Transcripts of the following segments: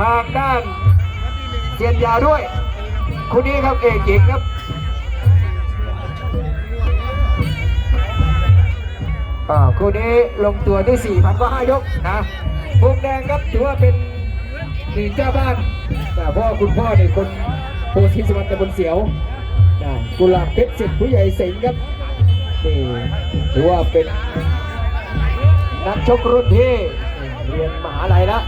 ทางด้านเซียนยาด้วยคนนี้ครับเอกหญิงครับอ่าคู่นี้ลงตัวที่ 4,000ก็5ยกนะมุมแดงครับถือว่าเป็นหนึ่งเจ้าบ้าน แต่เพราะว่าคุณพ่อเนี่ยคนโพธิสวรรค์ตะบนเสียวนะกุหลาบเพชรสิทธิ์ผู้ใหญ่สิงห์ครับนี่ถือว่าเป็นนักชกรุ่นที่เรียนมหาลัยแล้ว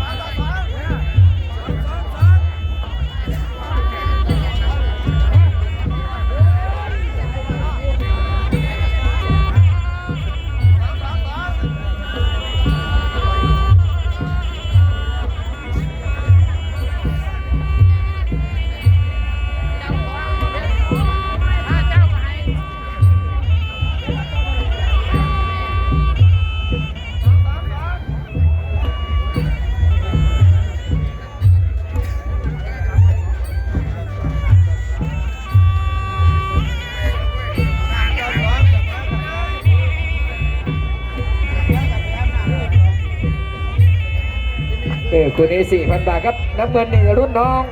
คู่นี้4,000บาทครับน้ำเงินนี่รุ่นน้อง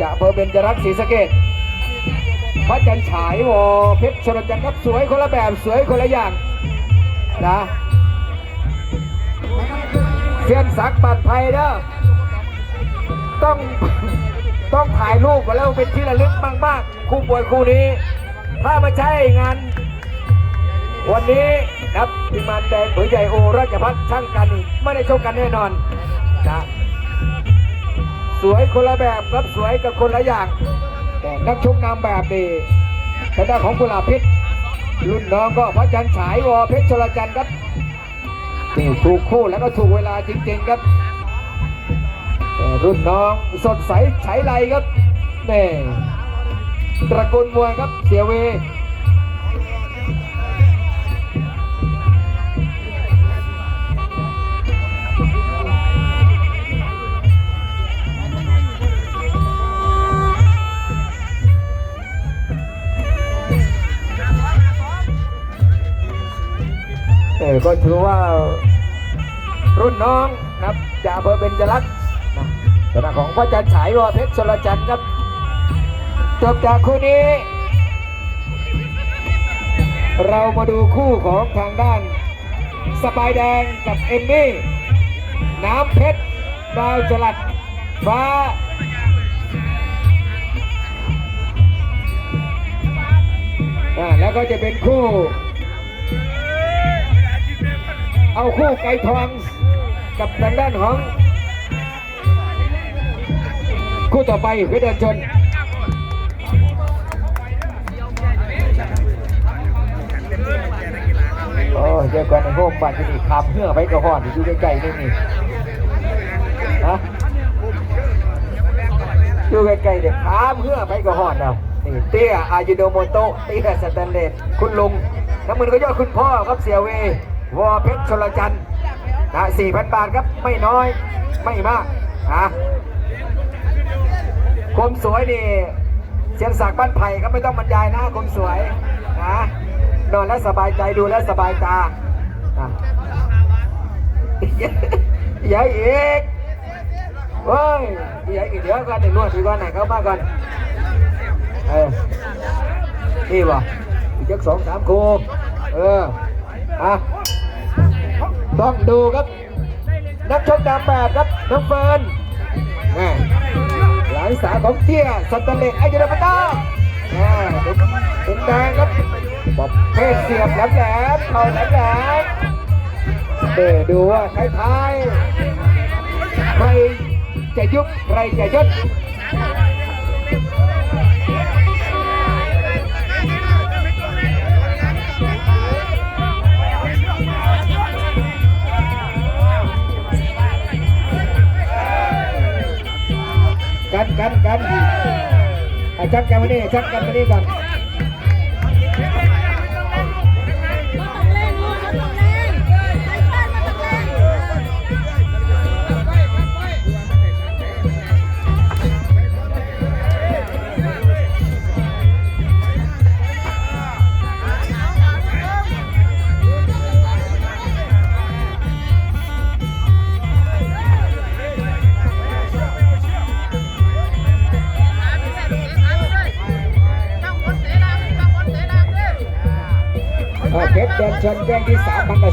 จากอำเภอเบญจรักศรีสะเกดพระจันฉายวอเพชรชนจันทร์ครับสวยคนละแบบสวยคนละอย่างนะเซียนสักดิ์ปัดไทยเด้อต้องต้องถ่ายรูปมาแล้วเป็นที่ระลึกมากๆคู่ป่วยคู่นี้ ถ้าไม่ใช่งานวันนี้นะครับทีมงานแดงเผยใหญ่โอราชพัฒช่างกันนี่ไม่ได้ชกกันแน่นอนนะ สวยคนละแบบครับสวยกับคนละอย่างแต่นักชกนามแบบนี่ทางด้านของกุหลาบเพชรรุ่นน้องก็พระจันทร์ฉายวอเพชรชลจันทร์ครับนี่ถูกคู่แล้วก็ถูกเวลาจริง ๆครับแต่รุ่นน้องสดใสใช้ไรครับนี่ตระกูลมวยครับเสียเว ก็ถือว่ารุ่นน้องนะครับจากอำเภอเบญจรักษ์นะคณะของพระจันทร์ฉายวอเพชรชลจันทร์ครับจบจากคู่นี้ เรามาดูคู่ของทางด้านสบายแดงกับเอมมี่น้ำเพชรดาวจลัดฟ้าอ่าแล้วก็จะเป็นคู่ เอาคู่ไก่ทองกับทางด้านของ คู่ต่อไปเพชรเดินชนโอ้เจอกันในพวกบัตรนี่ขามเพื่อไปกระห่อนอยู่ใกล้ๆนี่นี่ฮะอยู่ใกล้ๆเด็กขามเพื่อไปกระห่อนเอานี่เตี้ยอายุโดโมโตเตี้ยสแตนเลสคุณลุงน้ำมือก็ยอดคุณพ่อครับเสียเว วอเพชรชลจันทร์นะสี่พันบาทครับไม่น้อยไม่มากอะคมสวยนี่เสียนศักดิ์บ้านไผ่ก็ไม่ต้องบรรยายนะคมสวยนะนอนแล้วสบายใจดูแล้วสบายตาอะใหญ่อีกเฮ้ยใหญ่อีกเดี๋ยวกันเดี๋ยวนวดดีกว่าไหนเข้ามาก่อนเออนี่วะอีกจักสองสามครูเอออะ ต้องดูครับ นักชกนำแบบครับน้องเฟิร์นแม่หลานสาวของเตี้ยสัตว์เล็กไอเจรปตาแม่เป็นแดงครับบอกเพศเสียบแหลมแหลมเข่าแหลมแหลมเดี๋ยวดูว่าท้ายๆใครจะยุบใครจะยดกัน ชัดกันมานี่ชัดกันมานี่ก่อน ชรเดินแย่งที่3 0 0กับ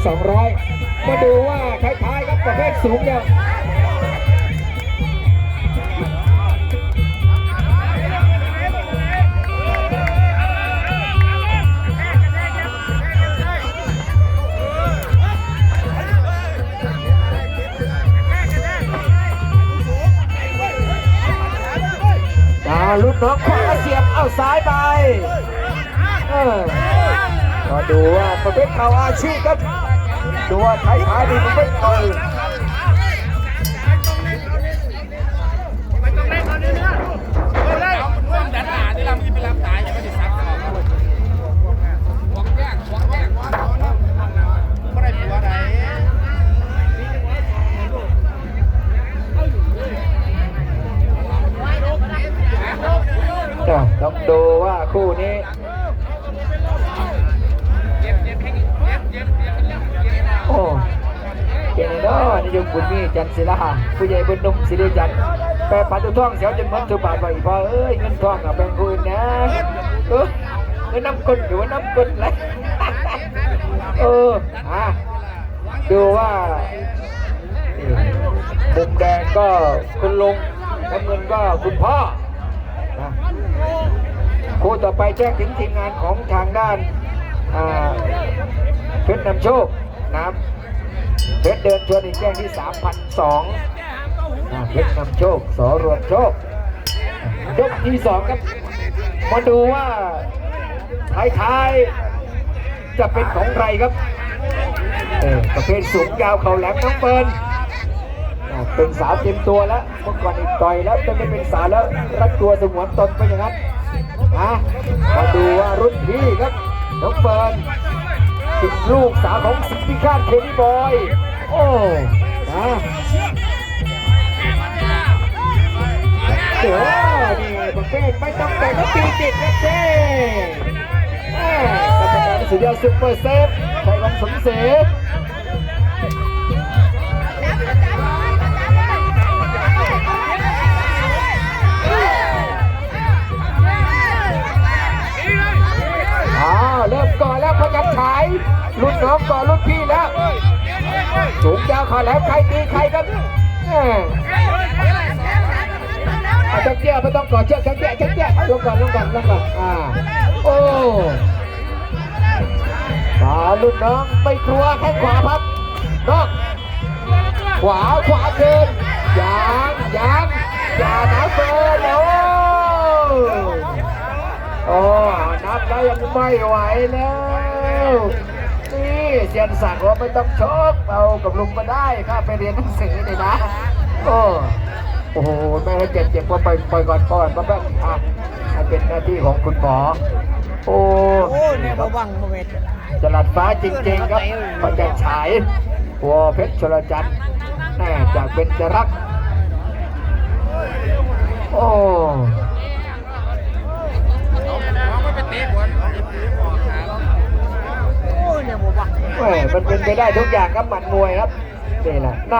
200 มาดูว่าท้ายๆครับประเภทสูงเนี่ยอ่าลุดน้องขวาเสียบ เอาซ้ายไป เออ ก็ดูว่าประเภทเข่าอาชีพครับดูว่าท้ายท้าดีประเภทเข่านหาที่เราไม่ไปรับตายยังไม่ได้ซักต่อหวังแยกหวังแยกวาเขาเนาะไม่ได้ตัวใดอะต้องดูว่าคู่นี้ ยมบุญมีจันศิลาผู้ใหญ่บุญนุ่มศิริจันแปรปันตุท่องเสียวจนมันสุบาทไปพอเอ้ยเงินทองกับแบงคืนนะเออเงินน้ำกลอยู่ว่าน้ำกลเลยเอออะดูว่ามุมแดงก็คุณลุงน้ำเงินก็คุณพ่อนะคู่ต่อไปแจ้งถึงทีมงานของทางด้านเพชรนำโชคนะครับ เพชรเดินชวนอีกแจ้งที่3,002อ่าเพชรนำโชคสอรวมโชคยกที่สองครับมาดูว่าท้ายๆจะเป็นของใครครับเออประเภทสูงยาวเข่าแหลมน้องเฟิร์นอ่าเป็นสาวเต็มตัวแล้วเมื่อก่อนอีกต่อยแล้วจะไม่เป็นสาวแล้วรักตัวสงวนตนเป็นอย่างนั้นนะมาดูว่ารุ่นพี่ครับน้องเฟิร์นสิบ ลูกสาวของสิบพิฆาตเคนี่บอย โอ้นะเดี๋ยวนี่ประเภทไม่ต้องแต่งก็ตีติดนะเจ้แกรรมการสุดยอดซุปเปอร์เซฟชัยวังสมเสษอ่าเริ่มก่อนแล้วพยัญฉาย รุ่นน้องก่อนรุ่นพี่แล้ว สูงยาวขาแหลมใครตีใครกันแหม่เอาจังเจี้ยไม่ต้องก่อนเชือกจังเจี้ยจังเจี้ยลงก่อนลงก่อนลงก่อนอ่าโอ้ตารุ่นน้องไม่กลัวแข้งขวาพับนอกขวาขวาเกินยางยางอย่าหนาเกินโอ้โอ้นับแล้วยังไม่ไหวแล้ว นี่เซียนสั่งว่าไม่ต้องชกเอากับลุงมาได้ข้าไปเรียนหนังสือเลยนะ โอ้โอ้โหแม่ให้เจ็บเจ็บก็ไปปล่อยก่อนปล่อยก่อนแป๊บอะให้เป็นหน้าที่ของคุณหมอโอ้โอ้เนี่ยระวังโมเมนต์จลัดฟ้าจริงๆครับพอจะฉายหัวเพชรชลจันทร์แน่จากเป็นจรักษ์โอ้ เนี่ยระวังแหม่มันเป็นไปได้ทุกอย่างครับหมัดมวยครับนี่แหละ